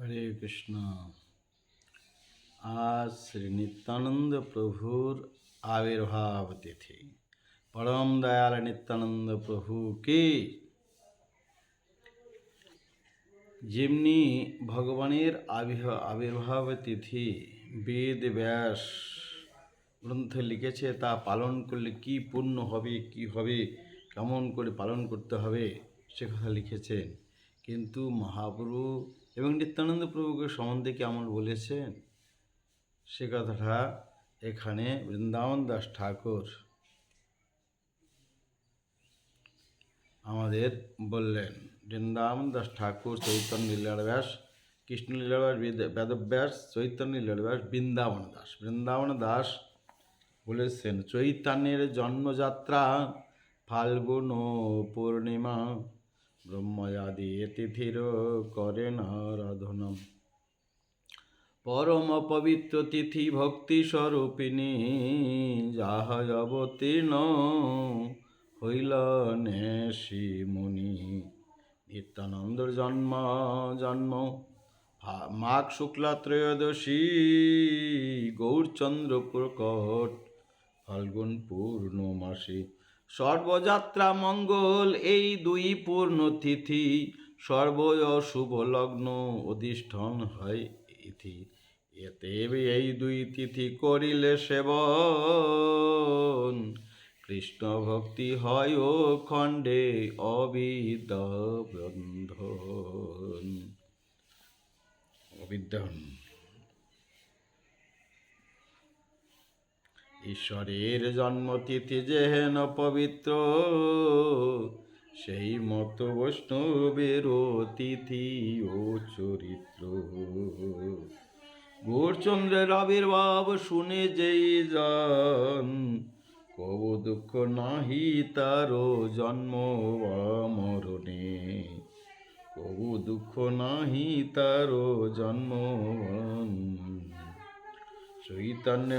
হরে কৃষ্ণ। আজ শ্রী নিত্যানন্দ প্রভুর আবির্ভাব তিথি। পরম দয়াল নিত্যানন্দ প্রভু কি? যেমনি ভগবানের আবির্ভাব আবির্ভাব তিথি বেদ ব্যাস গ্রন্থে লিখেছে, তা পালন করলে কি পূর্ণ হবে, কি হবে, কেমন করে পালন করতে হবে, সে কথা লিখেছেন। কিন্তু মহাপ্রভু এবং নিত্যানন্দ প্রভুকে সম্বন্ধে কেমন বলেছেন? সে কথাটা এখানে বৃন্দাবন দাস ঠাকুর আমাদের বললেন। বৃন্দাবন দাস ঠাকুর, চৈতন্য লীলার ব্যাস, কৃষ্ণ লীলার ব্যাস, বেদ- বেদব্যাস, চৈতন্য লীলার ব্যাস, বৃন্দাবন দাস। বৃন্দাবন দাস বলেছেন, চৈতন্যের জন্মযাত্রা ফাল্গুন পূর্ণিমা ব্রহ্ময়াদি তিথির করেন আরাধনম পরম পবিত্র তিথি ভক্তি স্বরূপিণী, যাহা অবতীর্ণ হইল নেশি মুনি। নিত্যানন্দর জন্ম জন্ম মাঘ শুক্লা ত্রয়োদশী, গৌরচন্দ্র প্রকট, ফাল্গুন পূর্ণমাসী। সর্বযাত্রা মঙ্গল এই দুই পূর্ণ তিথি সর্ব শুভ লগ্ন অধিষ্ঠান হয় ইথি এতে এই দুই তিথি করিলে সেবন। কৃষ্ণ ভক্তি হয় ও খণ্ডে অবিদ্য বন্ধন। অবিদ্যন ঈশ্বরের জন্মতিথি যেহেন পবিত্র, সেই মতো বৈষ্ণবের তিথি ও চরিত্র। গৌরচন্দ্রের আবির্ভাব শুনে যেই জন কবু দুঃখ নাহি তারো জন্ম মরণে। কবু দুঃখ নাহি তার জন্ম চৈতন্য,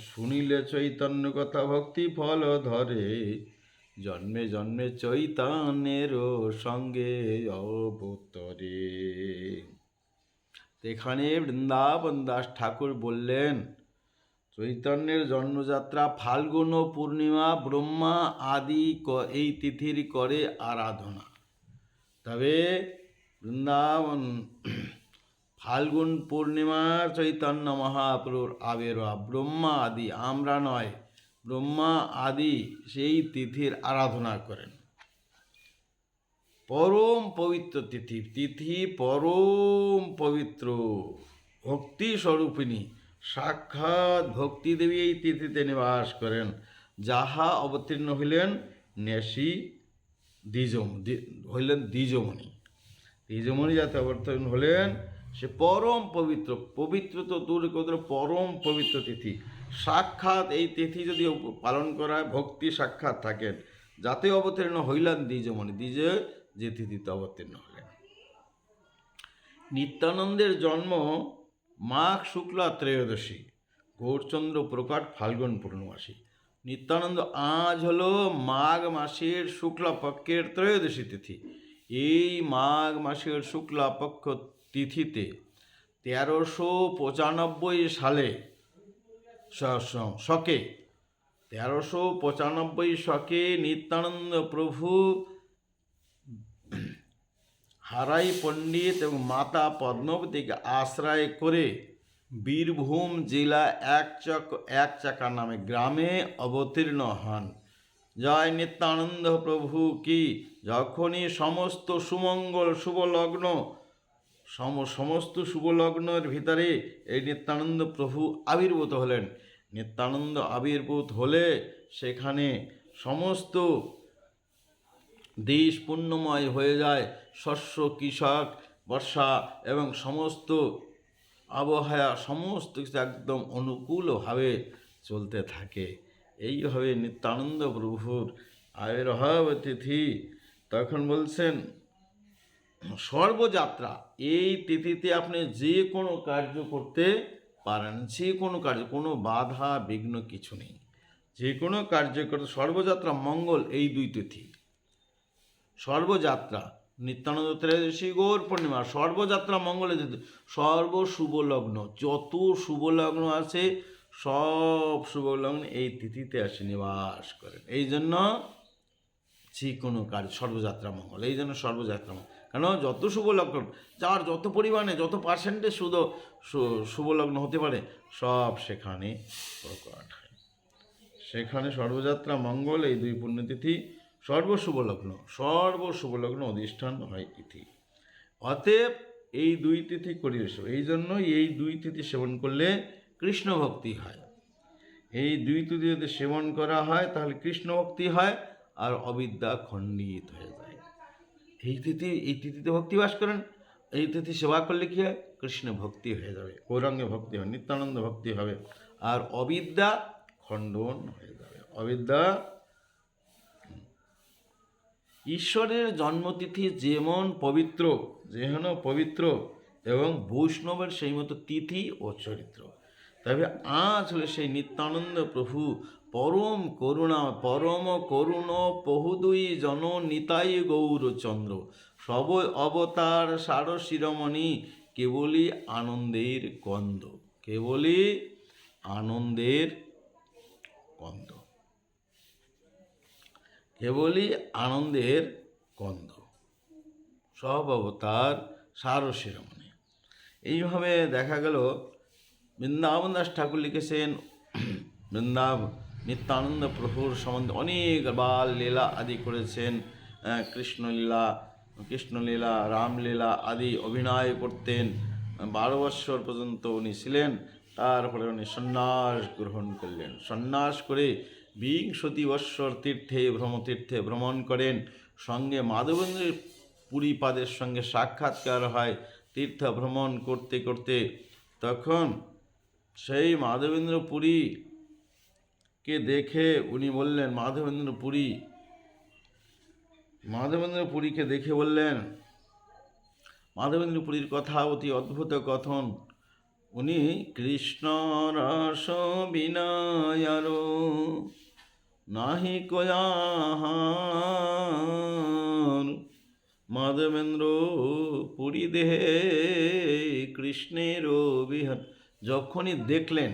শুনিলে চৈতন্য কথা ভক্তি ফল ধরে। জন্মে জন্মে চৈতন্যের সঙ্গে অবতরে। এখানে বৃন্দাবন দাস ঠাকুর বললেন, চৈতন্যের জন্মযাত্রা, ফাল্গুন ও পূর্ণিমা, ব্রহ্মা আদি এই তিথির করে আরাধনা। তবে বৃন্দাবন ফাল্গুন পূর্ণিমার চৈতন্য মহাপ্রুর আবির্ভাব। ব্রহ্মা আদি, আমরা নয়। ব্রহ্মা আদি সেই তিথির আরাধনা করেন। পরম পবিত্র তিথি। তিথি পরম পবিত্র। ভক্তি স্বরূপিণী। সাক্ষাৎ ভক্তি দেবী এই তিথিতে নিবাস করেন। যাহা অবতীর্ণ হইলেন নেশি দ্বিজম দ্বি- হইলেন দ্বিজমণি। দ্বিজমণি যাতে অবতীর্ণ হলেন সে পরম পবিত্র পবিত্র তো দূর কত পরম পবিত্র তিথি। সাক্ষাৎ, এই তিথি যদি পালন করা ভক্তি সাক্ষাৎ থাকেন, যাতে অবতীর্ণ হইলেন দ্বিজ মনে দ্বিজ যে তিথিতে অবতীর্ণ হলেন। নিত্যানন্দের জন্ম মাঘ শুক্লা ত্রয়োদশী গৌরচন্দ্র প্রকাট ফাল্গুন পূর্ণমাসী। নিত্যানন্দ আজ হলো মাঘ মাসের শুক্লা পক্ষের ত্রয়োদশী তিথি। এই মাঘ মাসের শুক্লা পক্ষ তিথিতে তেরোশো পঁচানব্বই সালে শকে, তেরোশো পঁচানব্বই শকে নিত্যানন্দ প্রভু হারাই পণ্ডিত এবং মাতা পদ্মবতীকে আশ্রয় করে বীরভূম জেলা এক চক এক চাকা নামে গ্রামে অবতীর্ণ হন। জয় নিত্যানন্দ প্রভু কি? যখনই সমস্ত সুমঙ্গল শুভলগ্ন সম, সমস্ত শুভলগ্নের ভিতরে এই নিত্যানন্দ প্রভু আবির্ভূত হলেন। নিত্যানন্দ আবির্ভূত হলে সেখানে সমস্ত দেশ পুণ্যময় হয়ে যায়। শস্য, কৃষক, বর্ষা এবং সমস্ত আবহাওয়া, সমস্ত কিছু একদম অনুকূলভাবে চলতে থাকে। এইভাবে নিত্যানন্দ প্রভুর আবির্ভাব তিথি। তখন বলছেন সর্বযাত্রা এই তিথিতে আপনি যে কোনো কার্য করতে পারেন, যে কোনো কার্য, কোনো বাধা, বিঘ্ন কিছু নেই। যে কোনো কার্য করতে, সর্বযাত্রা মঙ্গল এই দুই তিথি। সর্বযাত্রা নিত্যানন্দ ত্রয়োদশী, গৌর পূর্ণিমা, সর্বযাত্রা মঙ্গলে সর্ব শুভ লগ্ন যত শুভ লগ্ন আছে, সব শুভ লগ্ন এই তিথিতে আসে, নিবাস করেন। এই জন্য যে কোনো কাজ সর্বযাত্রা মঙ্গল, এই জন্য সর্বযাত্রা মঙ্গল। কেন? যত শুভ লগ্ন যার যত পরিমাণে, যত পার্সেন্টেজ শুধ শুভ লগ্ন হতে পারে, সব সেখানে প্রকট হয়। সেখানে সর্বযাত্রা মঙ্গল, এই দুই পুণ্যতিথি সর্বশুভ লগ্ন সর্বশুভ লগ্ন অধিষ্ঠান হয় তিথি অতএব এই দুই তিথি করি এই জন্য এই দুই তিথি সেবন করলে কৃষ্ণ ভক্তি হয়। এই দুই তিথি যদি সেবন করা হয়, তাহলে কৃষ্ণ ভক্তি হয় আর অবিদ্যা খণ্ডিত হয়ে এই তিথি, এই তিথিতে ভক্তি বাস করেন। এই তিথি সেবা করলে কি হয়? কৃষ্ণ ভক্তি হয়ে যাবে, গৌরাঙ্গে ভক্তি হবে, নিত্যানন্দ ভক্তি হবে, আর অবিদ্যা খণ্ডন হয়ে যাবে। অবিদ্যা, ঈশ্বরের জন্মতিথি যেমন পবিত্র যেন পবিত্র, এবং বৈষ্ণবের সেই মতো তিথি ও চরিত্র। তবে আজ হলে সেই নিত্যানন্দ প্রভু পরম করুণা, পরম করুণ বহুদুই জন নিতাই গৌরচন্দ্র। সব অবতার সার শিরোমণি, কেবলই আনন্দের গন্ধ কেবলই আনন্দের গন্ধ কেবলই আনন্দের গন্ধ সব অবতার সার শিরোমণি। এইভাবে দেখা গেল বৃন্দাবন দাস ঠাকুর লিখেছেন, বৃন্দাব নিত্যানন্দ প্রভুর সম্বন্ধে অনেক বাল লীলা আদি করেছেন কৃষ্ণলীলা কৃষ্ণলীলা, রামলীলা আদি অভিনয় করতেন। বারো বৎসর পর্যন্ত উনি ছিলেন। তারপরে উনি সন্ন্যাস গ্রহণ করলেন। সন্ন্যাস করে বিংশতি বৎসর তীর্থে ভ্রমতীর্থে ভ্রমণ করেন। সঙ্গে মাধবেন্দ্রের পুরীপাদের সঙ্গে সাক্ষাৎকার হয় তীর্থ ভ্রমণ করতে করতে। তখন সেই মাধবেন্দ্র পুরী কে দেখে উনি বললেন, মাধবেন্দ্র পুরী। মাধবেন্দ্র পুরীকে দেখে বললেন, মাধবেন্দ্র পুরীর কথা অতি অদ্ভুত কথন। উনি কৃষ্ণ রস বিনয়ার নাহি কয়াহার। মাধবেন্দ্র পুরী দেহে কৃষ্ণের বিহার। যখনই দেখলেন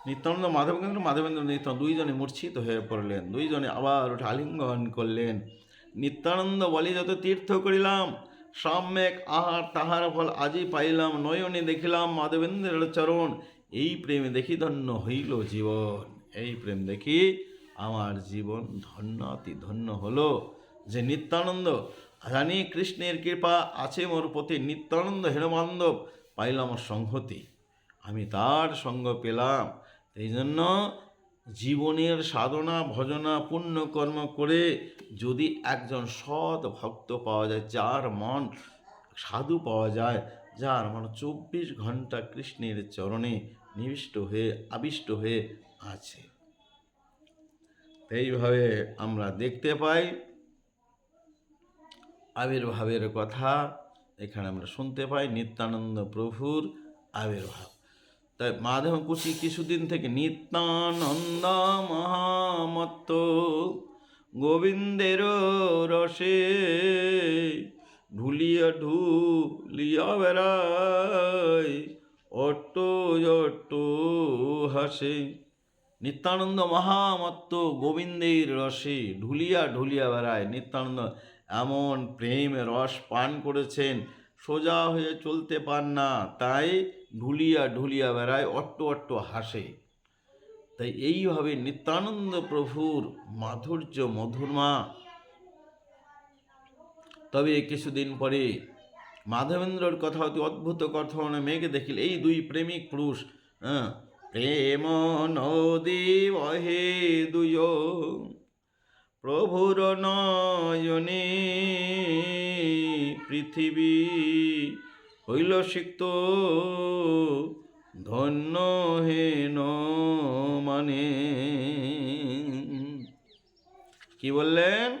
নিত্যানন্দ মাধবেন্দ্র মাধবেন্দ্র নিত্যানন্দ দুইজনে মূর্ছিত হয়ে পড়লেন দুইজনে আবার উঠে আলিঙ্গন করলেন নিত্যানন্দ বলি যত তীর্থ করিলাম সম্যক আহার তাহার ফল আজি পাইলাম নয়নে দেখিলাম মাধবেন্দ্রের চরণ এই প্রেমে দেখি ধন্য হইল জীবন এই প্রেম দেখি আমার জীবন ধন্য অতি ধন্য হলো যে নিত্যানন্দ জানি কৃষ্ণের কৃপা আছে মোর প্রতি নিত্যানন্দ হেরমান্দব পাইলাম সংহতি আমি তার সঙ্গ পেলাম এই জন্য জীবনের সাধনা, ভজনা পুণ্যকর্ম করে যদি একজন সৎ ভক্ত পাওয়া যায়, যার মন সাধু পাওয়া যায়, যার মন চব্বিশ ঘণ্টা কৃষ্ণের চরণে নিবিষ্ট হয়ে, আবিষ্ট হয়ে আছে। এইভাবে আমরা দেখতে পাই। আবির্ভাবের কথা এখানে আমরা শুনতে পাই। নিত্যানন্দ প্রভুর আবির্ভাব। তাই মাধব কুচি কিছুদিন থেকে নিত্যানন্দ মহামত্ত। গোবিন্দের রসে ঢুলিয়া ঢুলিয়া বেড়ায়, অট্ট অট্ট হাসে। নিত্যানন্দ মহামত্ত গোবিন্দের রসে ঢুলিয়া ঢুলিয়া বেড়ায়। নিত্যানন্দ এমন প্রেম রস পান করেছেন, সোজা হয়ে চলতে পান না। তাই ঢুলিয়া ঢুলিয়া বেড়ায়, অট্ট অট্ট হাসে। তাই এইভাবে নিত্যানন্দ প্রভুর মাধুর্য মধুরমা তবে কিছুদিন পরে মাধবেন্দ্রর কথা অতি অদ্ভুত কথন মেঘে দেখিল, এই দুই প্রেমিক পুরুষ হ্যাঁ প্রেম নদী বহে দুয়, প্রভুর নয়নে পৃথিবী হইল সিক্ত ধন্য হেন মানে। কি বললেন?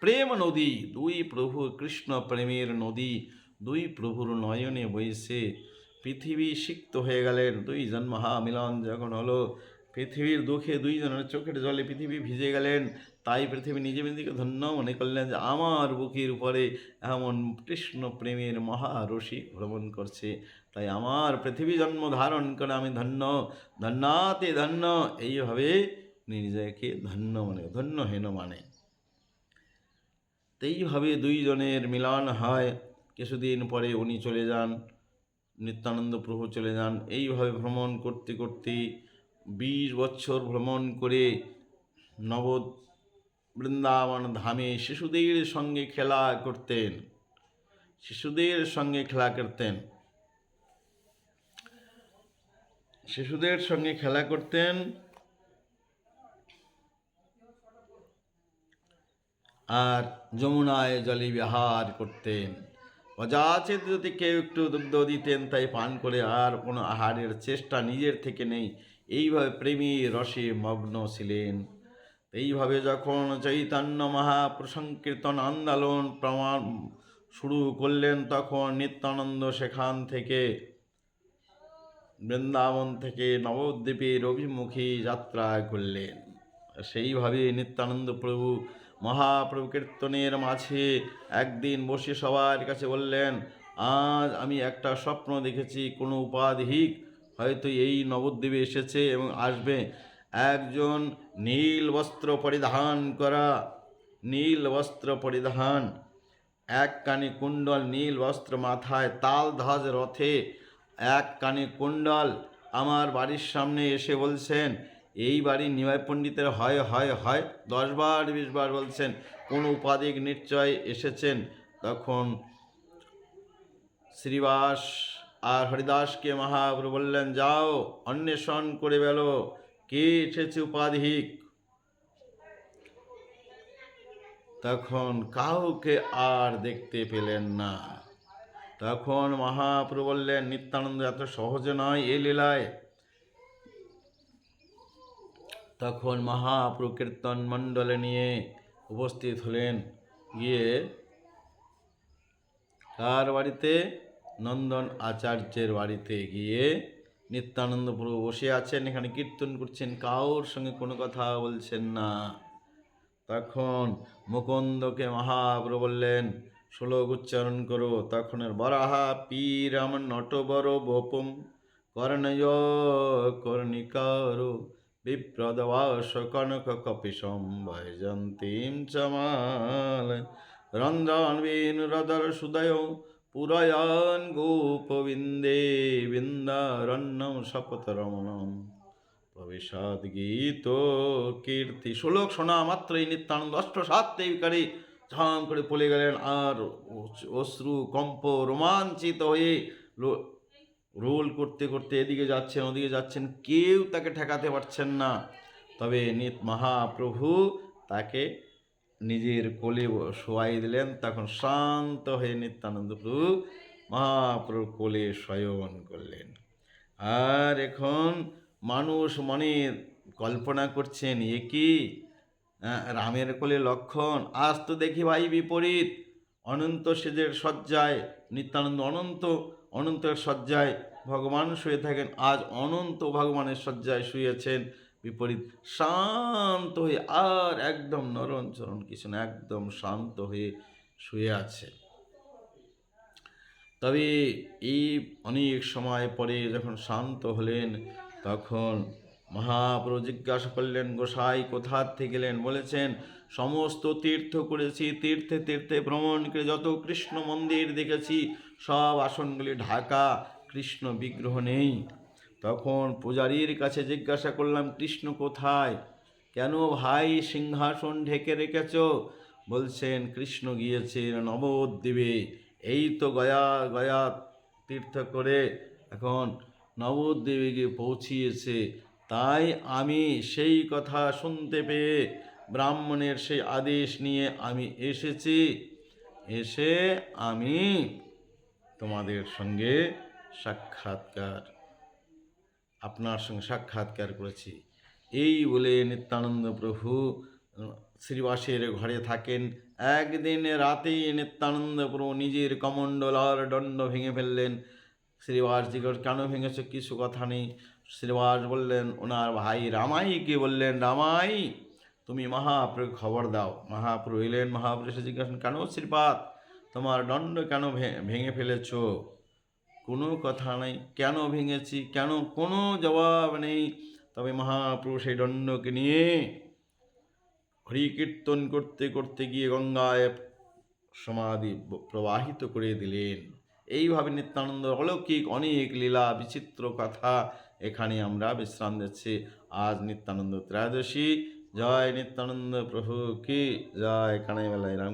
প্রেম নদী, দুই প্রভু কৃষ্ণ প্রেমের নদী, দুই প্রভুর নয়নে বইছে। পৃথিবী সিক্ত হয়ে গেলেন, দুই জন্ম মিলন যখন হলো পৃথিবীর দুঃখে দুইজনের চোখের জলে পৃথিবী ভিজে গেলেন। তাই পৃথিবী নিজে নিজেকে ধন্য মনে করলেন যে, আমার বুকের উপরে এমন কৃষ্ণ প্রেমের মহারসিক ভ্রমণ করছে। তাই আমার পৃথিবী জন্ম ধারণ করে আমি ধন্য, ধন্যাতে ধন্য। এইভাবে নিজেকে ধন্য মনে, ধন্য হেন মানে। তো এইভাবে দুইজনের মিলন হয়। কিছুদিন পরে উনি চলে যান, নিত্যানন্দ প্রভু চলে যান। এইভাবে ভ্রমণ করতে করতে বিশ বছর ভ্রমণ করে নব বৃন্দাবন ধামে শিশুদের সঙ্গে খেলা করতেন। শিশুদের সঙ্গে খেলা করতেন। শিশুদের সঙ্গে খেলা করতেন। আর যমুনায় জলে বিহার করতেন। অযাচিত যদি কেউ একটু দুগ্ধ দিতেন, তাই পান করে আর কোনো আহারের চেষ্টা নিজের থেকে নেই। এইভাবে প্রেমী রসে মগ্ন ছিলেন। এইভাবে যখন চৈতন্য মহাপ্রসংকীর্তন আন্দোলন প্রমাণ শুরু করলেন, তখন নিত্যানন্দ সেখান থেকে বৃন্দাবন থেকে নবদ্বীপের অভিমুখী যাত্রা করলেন। সেইভাবে নিত্যানন্দ প্রভু মহাপ্রভু কীর্তনের মাঝে একদিন বসে সবার কাছে বললেন, আজ আমি একটা স্বপ্ন দেখেছি, কোনো উপাধিক হয়তো এই নবদ্বীপে এসেছে এবং আসবে। একজন নীল বস্ত্র পরিধান করা, নীল বস্ত্র পরিধান। এক কানে কুণ্ডল নীল বস্ত্র মাথায়, তাল ধ্বজ রথে। এক কানে কুণ্ডল আমার বাড়ির সামনে এসে বলছেন, এই বাড়ির নিমাই পণ্ডিতের হয় হয় হয়। দশবার, বিশবার বলছেন, কোন উপাধিক নিশ্চয় এসেছেন। তখন শ্রীবাস আর হরিদাসকে মহাপ্রভু বললেন, যাও, অন্বেষণ করে বেলো কে এসেছে উপাধিক? তখন কাউকে আর দেখতে পেলেন না। তখন মহাপ্রভু বললেন, নিত্যানন্দ, এত সহজে নয় এ লীলায়। তখন মহাপ্রভু কীর্তন মণ্ডলে নিয়ে উপস্থিত হলেন। গিয়ে কার বাড়িতে নন্দন আচার্যের বাড়িতে গিয়ে নিত্যানন্দ প্রভু বসে আছেন, এখানে কীর্তন করছেন কাউর সঙ্গে কোনো কথা বলছেন না। তখন মুকুন্দকে মহাপ্রভু বললেন শ্লোক উচ্চারণ করো। তখন বরাহা, পীরাম নটবর বপম কর্ণয় কর্ণিকার বিপ্রদবাস কনক কপিশম বৈজন্তীম চমাল রন্ধ্রান বেনুরদর সুদয় পুরয়ান গোপবিন্দে বৃন্দারণ্যম শপথ রমণম প্রবেশাদ গীত কীর্তি শ্লোক শোনা মাত্র এই নিত্যানন্দ অষ্ট সাত দেবিকারী ঝাম করে পড়ে গেলেন আর অশ্রু কম্প রোমাঞ্চিত হয়ে রোল করতে করতে এদিকে যাচ্ছেন ওদিকে যাচ্ছেন কেউ তাকে ঠেকাতে পারছেন না তবে নিত মহাপ্রভু তাকে নিজের কোলে শোয়াই দিলেন, তখন শান্ত হয়ে নিত্যানন্দ প্রভু মহাপ্রভু কোলে শয়ন করলেন। আর এখন মানুষ মনে কল্পনা করছেন, এ কি? রামের কোলে লক্ষণ? আজ তো দেখি ভাই বিপরীত। অনন্ত সেজের শয্যায়, নিত্যানন্দ অনন্ত, অনন্তের শয্যায় ভগবান শুয়ে থাকেন। আজ অনন্ত ভগবানের শয্যায় শুয়েছেন। বিপরীত, শান্ত হয়ে আর একদম নরণ চরণ কিছু না একদম শান্ত হয়ে শুয়ে আছে। তবে এই অনেক সময় পরে যখন শান্ত হলেন, তখন মহাপ্রভু জিজ্ঞাসা করলেন, গোসাই কোথার থেকে গেলেন বলেছেন, সমস্ত তীর্থ করেছি, তীর্থে তীর্থে ভ্রমণ করে যত কৃষ্ণ মন্দির দেখেছি, সব আসনগুলি ঢাকা, কৃষ্ণ বিগ্রহ নেই। তখন পূজারীর কাছে জিজ্ঞাসা করলাম, কৃষ্ণ কোথায়? কেন ভাই সিংহাসন ঢেকে রেখেছ? বলছেন, কৃষ্ণ গিয়েছেন নবদ্বীপে। এই তো গয়া গয়া তীর্থ করে এখন নবদ্বীপে গিয়ে পৌঁছিয়েছে। তাই আমি সেই কথা শুনতে পেয়ে ব্রাহ্মণের সেই আদেশ নিয়ে আমি এসেছি। এসে আমি তোমাদের সঙ্গে সাক্ষাৎকার আপনার সঙ্গে সাক্ষাৎকার করেছি। এই বলে নিত্যানন্দ প্রভু শ্রীবাসের ঘরে থাকেন। একদিন রাতেই নিত্যানন্দ প্রভু নিজের কমণ্ডল আর দণ্ড ভেঙে ফেললেন। শ্রীবাস জিজ্ঞাসা, কেন ভেঙেছ? কিছু কথা নেই। শ্রীবাস বললেন, ওনার ভাই রামাইকে বললেন, রামাই, তুমি মহাপ্রভু খবর দাও। মহাপ্রভু এলেন, মহাপ্রভু এসে জিজ্ঞাসা কেন শ্রীপাদ, তোমার দণ্ড কেন ভেঙে ফেলেছো? কোনো কথা নেই। কেন ভেঙেছি? কেন? কোনো জবাব নেই। তবে মহাপ্রভু সেই দণ্ডকে নিয়ে হরি কীর্তন করতে করতে গিয়ে গঙ্গায় সমাধি প্রবাহিত করে দিলেন। এইভাবে নিত্যানন্দ অলৌকিক অনেক লীলা, বিচিত্র কথা এখানে আমরা বিশ্রাম দিচ্ছি। আজ নিত্যানন্দ ত্রয়োদশী। জয় নিত্যানন্দ প্রভু কি? জয় কানাই বেলায় রাম